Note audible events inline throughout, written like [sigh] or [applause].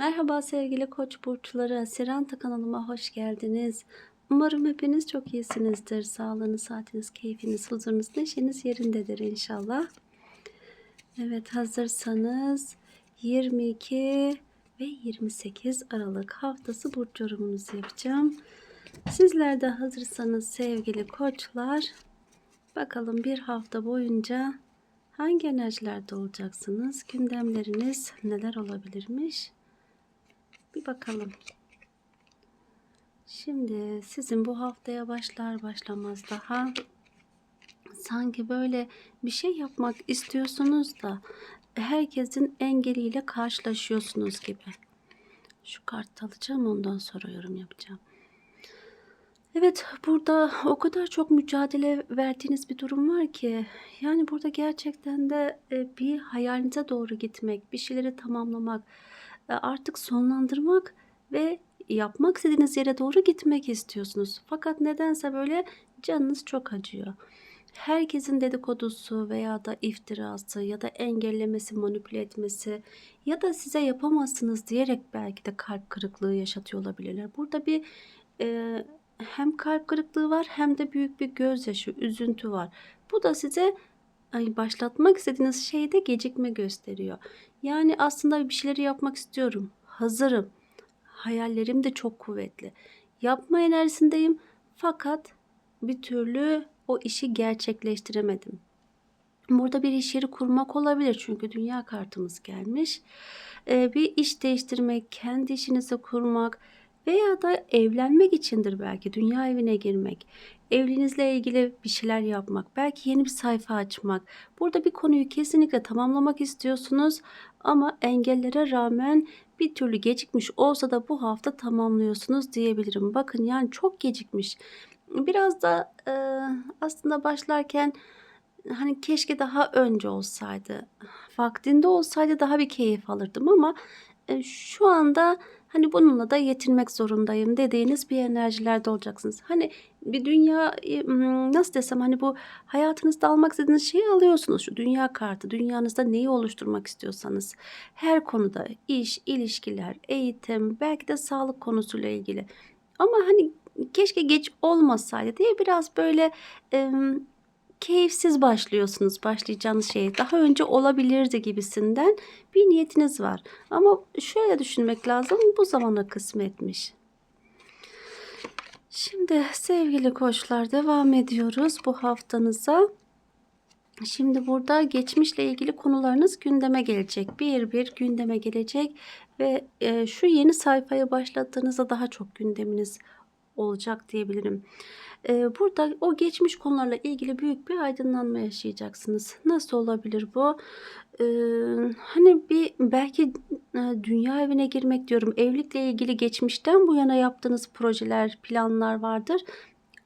Merhaba sevgili Koç burçları. Seranta kanalıma hoş geldiniz. Umarım hepiniz çok iyisinizdir. Sağlığınız, saatiniz, keyfiniz, huzurunuz, neşeniz yerindedir inşallah. Evet hazırsanız 22 ve 28 Aralık haftası burç yorumunuzu yapacağım. Sizler de hazırsanız sevgili koçlar bakalım bir hafta boyunca hangi enerjilerde olacaksınız? Gündemleriniz neler olabilirmiş? Bir bakalım. Şimdi sizin bu haftaya başlar başlamaz daha sanki böyle bir şey yapmak istiyorsunuz da herkesin engeliyle karşılaşıyorsunuz gibi. Şu kartı alacağım ondan sonra yorum yapacağım. Evet burada o kadar çok mücadele verdiğiniz bir durum var ki yani burada gerçekten de e, bir hayalinize doğru gitmek, bir şeyleri tamamlamak, artık sonlandırmak ve yapmak istediğiniz yere doğru gitmek istiyorsunuz. Fakat nedense böyle canınız çok acıyor. Herkesin dedikodusu veya da iftirası ya da engellemesi, manipüle etmesi ya da size yapamazsınız diyerek belki de kalp kırıklığı yaşatıyor olabilirler. Burada bir e, hem kalp kırıklığı var hem de büyük bir gözyaşı, üzüntü var. Bu da size başlatmak istediğiniz şeyde gecikme gösteriyor. Yani aslında bir şeyleri yapmak istiyorum. Hazırım. Hayallerim de çok kuvvetli. Yapma enerjisindeyim. Fakat bir türlü o işi gerçekleştiremedim. Burada bir iş yeri kurmak olabilir çünkü dünya kartımız gelmiş. Ee, bir iş değiştirmek, kendi işinizi kurmak veya da evlenmek içindir belki dünya evine girmek. Evliliğinizle ilgili bir şeyler yapmak, belki yeni bir sayfa açmak. Burada bir konuyu kesinlikle tamamlamak istiyorsunuz ama engellere rağmen bir türlü gecikmiş olsa da bu hafta tamamlıyorsunuz diyebilirim. Bakın yani çok gecikmiş. Biraz da e, aslında başlarken hani keşke daha önce olsaydı, vaktinde olsaydı daha bir keyif alırdım ama e, şu anda hani bununla da yetinmek zorundayım dediğiniz bir enerjilerde olacaksınız. Hani bir dünya nasıl desem hani bu hayatınızda almak istediğiniz şeyi alıyorsunuz. Şu dünya kartı dünyanızda neyi oluşturmak istiyorsanız her konuda iş, ilişkiler, eğitim belki de sağlık konusuyla ilgili. Ama hani keşke geç olmasaydı diye biraz böyle e, keyifsiz başlıyorsunuz başlayacağınız şey. Daha önce olabilirdi gibisinden bir niyetiniz var. Ama şöyle düşünmek lazım bu zamana kısmetmiş. Şimdi sevgili koçlar devam ediyoruz bu haftanıza. Şimdi burada geçmişle ilgili konularınız gündeme gelecek. Bir bir gündeme gelecek ve e, şu yeni sayfaya başladığınızda daha çok gündeminiz olacak diyebilirim. Ee, burada o geçmiş konularla ilgili büyük bir aydınlanma yaşayacaksınız. Nasıl olabilir bu? Ee, hani bir belki e, dünya evine girmek diyorum. Evlilikle ilgili geçmişten bu yana yaptığınız projeler, planlar vardır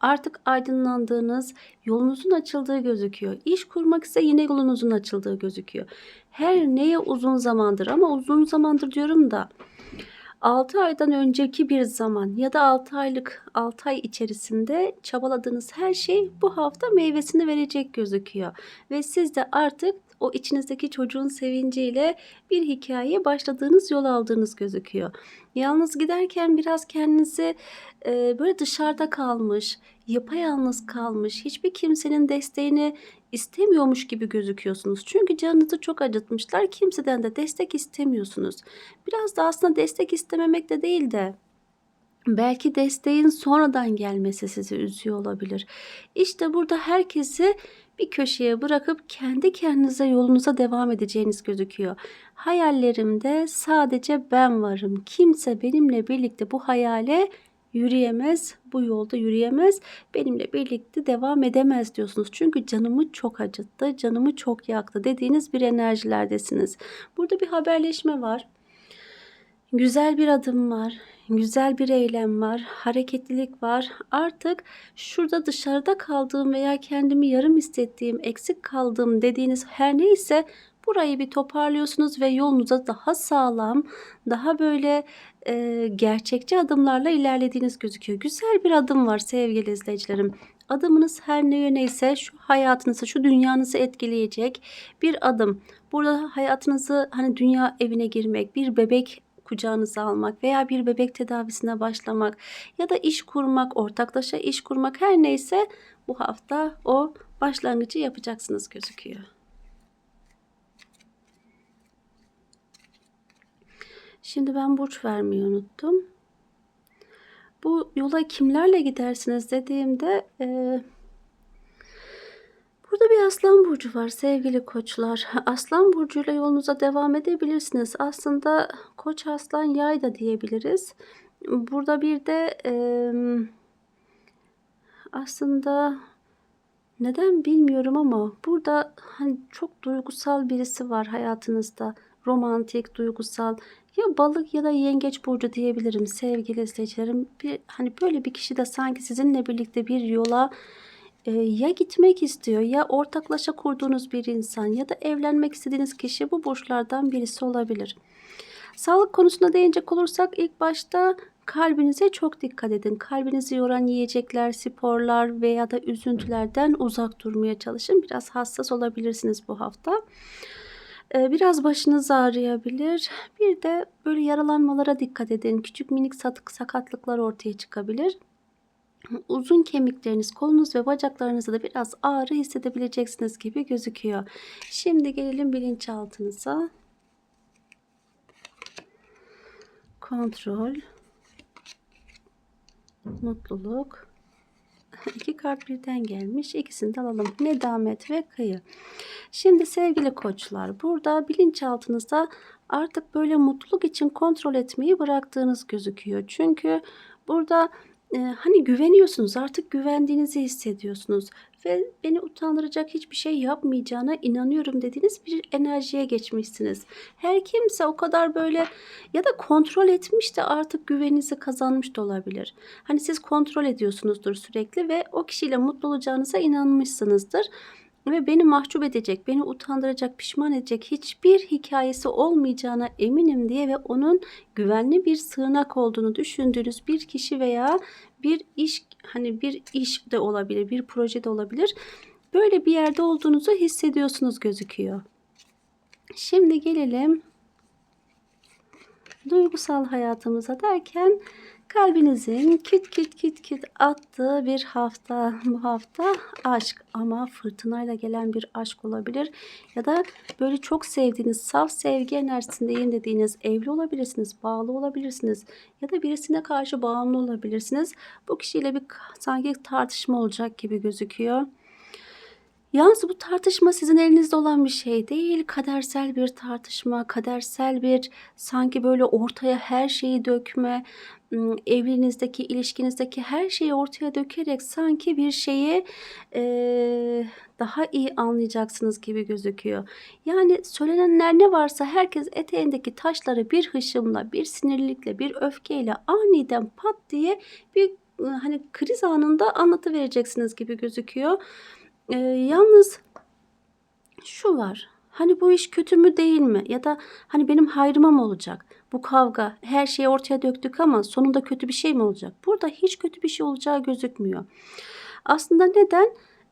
artık aydınlandığınız, yolunuzun açıldığı gözüküyor. İş kurmak ise yine yolunuzun açıldığı gözüküyor. Her neye uzun zamandır ama uzun zamandır diyorum da 6 aydan önceki bir zaman ya da 6 aylık 6 ay içerisinde çabaladığınız her şey bu hafta meyvesini verecek gözüküyor. Ve siz de artık o içinizdeki çocuğun sevinciyle bir hikayeye başladığınız yol aldığınız gözüküyor. Yalnız giderken biraz kendinizi e, böyle dışarıda kalmış, yapayalnız kalmış, hiçbir kimsenin desteğini istemiyormuş gibi gözüküyorsunuz. Çünkü canınızı çok acıtmışlar. Kimseden de destek istemiyorsunuz. Biraz da aslında destek istememek de değil de belki desteğin sonradan gelmesi sizi üzüyor olabilir. İşte burada herkesi bir köşeye bırakıp kendi kendinize yolunuza devam edeceğiniz gözüküyor. Hayallerimde sadece ben varım. Kimse benimle birlikte bu hayale yürüyemez, bu yolda yürüyemez, benimle birlikte devam edemez diyorsunuz. Çünkü canımı çok acıttı, canımı çok yaktı dediğiniz bir enerjilerdesiniz. Burada bir haberleşme var. Güzel bir adım var. Güzel bir eylem var, hareketlilik var. Artık şurada dışarıda kaldığım veya kendimi yarım hissettiğim, eksik kaldığım dediğiniz her neyse burayı bir toparlıyorsunuz ve yolunuza daha sağlam, daha böyle e, gerçekçi adımlarla ilerlediğiniz gözüküyor. Güzel bir adım var sevgili izleyicilerim. Adımınız her ne yöneyse şu hayatınızı, şu dünyanızı etkileyecek bir adım. Burada hayatınızı hani dünya evine girmek, bir bebek kucağınıza almak veya bir bebek tedavisine başlamak ya da iş kurmak, ortaklaşa iş kurmak her neyse bu hafta o başlangıcı yapacaksınız gözüküyor. Şimdi ben burç vermeyi unuttum. Bu yola kimlerle gidersiniz dediğimde e, burada bir aslan burcu var sevgili koçlar. [laughs] Aslan burcuyla yolunuza devam edebilirsiniz. Aslında koç aslan yay da diyebiliriz. Burada bir de e, aslında neden bilmiyorum ama burada hani çok duygusal birisi var hayatınızda. Romantik, duygusal ya balık ya da yengeç burcu diyebilirim sevgili izleyicilerim. Bir, hani böyle bir kişi de sanki sizinle birlikte bir yola e, ya gitmek istiyor ya ortaklaşa kurduğunuz bir insan ya da evlenmek istediğiniz kişi bu burçlardan birisi olabilir. Sağlık konusuna değinecek olursak ilk başta kalbinize çok dikkat edin. Kalbinizi yoran yiyecekler, sporlar veya da üzüntülerden uzak durmaya çalışın. Biraz hassas olabilirsiniz bu hafta. Ee, biraz başınız ağrıyabilir. Bir de böyle yaralanmalara dikkat edin. Küçük minik satık sakatlıklar ortaya çıkabilir. Uzun kemikleriniz, kolunuz ve bacaklarınızda da biraz ağrı hissedebileceksiniz gibi gözüküyor. Şimdi gelelim bilinçaltınıza. Kontrol. Mutluluk. İki kart birden gelmiş. İkisini de alalım. Nedamet ve kıyı. Şimdi sevgili koçlar burada bilinçaltınızda artık böyle mutluluk için kontrol etmeyi bıraktığınız gözüküyor. Çünkü burada e, hani güveniyorsunuz artık güvendiğinizi hissediyorsunuz ve beni utandıracak hiçbir şey yapmayacağına inanıyorum dediğiniz bir enerjiye geçmişsiniz. Her kimse o kadar böyle ya da kontrol etmiş de artık güveninizi kazanmış da olabilir. Hani siz kontrol ediyorsunuzdur sürekli ve o kişiyle mutlu olacağınıza inanmışsınızdır ve beni mahcup edecek, beni utandıracak, pişman edecek hiçbir hikayesi olmayacağına eminim diye ve onun güvenli bir sığınak olduğunu düşündüğünüz bir kişi veya bir iş hani bir iş de olabilir, bir proje de olabilir. Böyle bir yerde olduğunuzu hissediyorsunuz gözüküyor. Şimdi gelelim duygusal hayatımıza derken kalbinizin küt küt küt küt attığı bir hafta. Bu hafta aşk ama fırtınayla gelen bir aşk olabilir. Ya da böyle çok sevdiğiniz saf sevgi enerjisindeyim dediğiniz evli olabilirsiniz bağlı olabilirsiniz ya da birisine karşı bağımlı olabilirsiniz. Bu kişiyle bir sanki tartışma olacak gibi gözüküyor. Yalnız bu tartışma sizin elinizde olan bir şey değil. Kadersel bir tartışma, kadersel bir sanki böyle ortaya her şeyi dökme, evliliğinizdeki, ilişkinizdeki her şeyi ortaya dökerek sanki bir şeyi e, daha iyi anlayacaksınız gibi gözüküyor. Yani söylenenler ne varsa herkes eteğindeki taşları bir hışımla, bir sinirlilikle, bir öfkeyle aniden pat diye bir hani kriz anında anlatıvereceksiniz gibi gözüküyor. E, yalnız şu var. Hani bu iş kötü mü değil mi? Ya da hani benim hayrıma mı olacak? Bu kavga her şeyi ortaya döktük ama sonunda kötü bir şey mi olacak? Burada hiç kötü bir şey olacağı gözükmüyor. Aslında neden?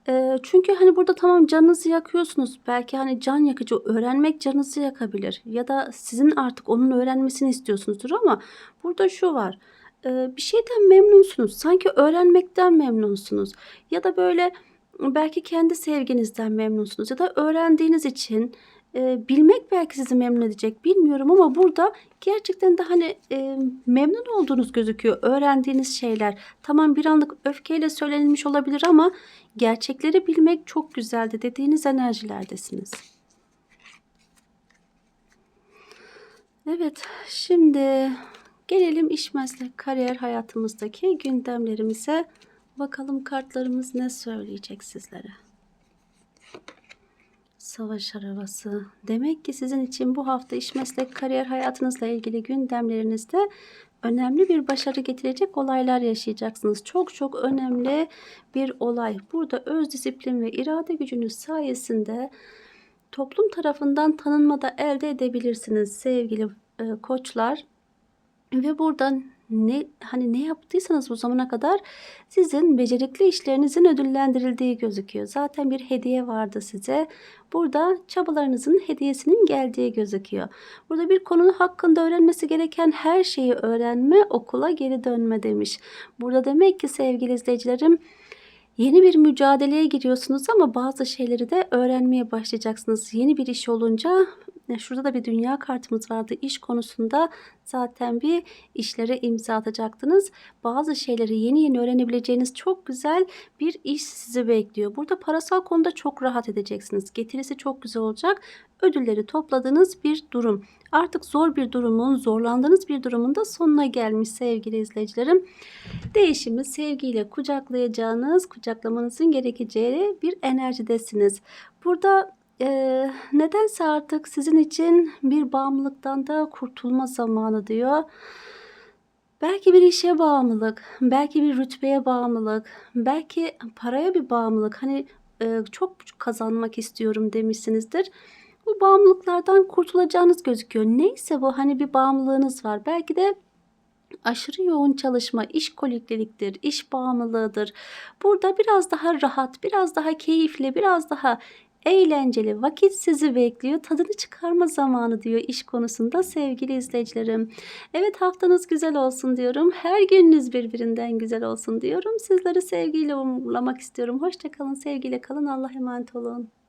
E, çünkü hani burada tamam canınızı yakıyorsunuz. Belki hani can yakıcı öğrenmek canınızı yakabilir. Ya da sizin artık onun öğrenmesini istiyorsunuzdur ama burada şu var. E, bir şeyden memnunsunuz. Sanki öğrenmekten memnunsunuz. Ya da böyle belki kendi sevginizden memnunsunuz ya da öğrendiğiniz için e, bilmek belki sizi memnun edecek bilmiyorum ama burada gerçekten de hani e, memnun olduğunuz gözüküyor öğrendiğiniz şeyler. Tamam bir anlık öfkeyle söylenilmiş olabilir ama gerçekleri bilmek çok güzeldi dediğiniz enerjilerdesiniz. Evet şimdi gelelim iş meslek kariyer hayatımızdaki gündemlerimize. Bakalım kartlarımız ne söyleyecek sizlere. Savaş arabası. Demek ki sizin için bu hafta iş meslek kariyer hayatınızla ilgili gündemlerinizde önemli bir başarı getirecek olaylar yaşayacaksınız. Çok çok önemli bir olay. Burada öz disiplin ve irade gücünüz sayesinde toplum tarafından tanınma da elde edebilirsiniz sevgili e, koçlar. Ve buradan ne hani ne yaptıysanız bu zamana kadar sizin becerikli işlerinizin ödüllendirildiği gözüküyor. Zaten bir hediye vardı size. Burada çabalarınızın hediyesinin geldiği gözüküyor. Burada bir konunun hakkında öğrenmesi gereken her şeyi öğrenme, okula geri dönme demiş. Burada demek ki sevgili izleyicilerim Yeni bir mücadeleye giriyorsunuz ama bazı şeyleri de öğrenmeye başlayacaksınız. Yeni bir iş olunca şurada da bir dünya kartımız vardı. İş konusunda zaten bir işlere imza atacaktınız. Bazı şeyleri yeni yeni öğrenebileceğiniz çok güzel bir iş sizi bekliyor. Burada parasal konuda çok rahat edeceksiniz. Getirisi çok güzel olacak. Ödülleri topladığınız bir durum. Artık zor bir durumun, zorlandığınız bir durumun da sonuna gelmiş sevgili izleyicilerim. Değişimi sevgiyle kucaklayacağınız, kucaklamanızın gerekeceği bir enerjidesiniz. Burada e, nedense artık sizin için bir bağımlılıktan da kurtulma zamanı diyor. Belki bir işe bağımlılık, belki bir rütbeye bağımlılık, belki paraya bir bağımlılık. Hani e, çok kazanmak istiyorum demişsinizdir. Bu bağımlılıklardan kurtulacağınız gözüküyor. Neyse bu hani bir bağımlılığınız var. Belki de aşırı yoğun çalışma, iş kolikliktir, iş bağımlılığıdır. Burada biraz daha rahat, biraz daha keyifli, biraz daha eğlenceli vakit sizi bekliyor. Tadını çıkarma zamanı diyor iş konusunda sevgili izleyicilerim. Evet haftanız güzel olsun diyorum. Her gününüz birbirinden güzel olsun diyorum. Sizleri sevgiyle uğurlamak istiyorum. Hoşçakalın, sevgiyle kalın. Allah emanet olun.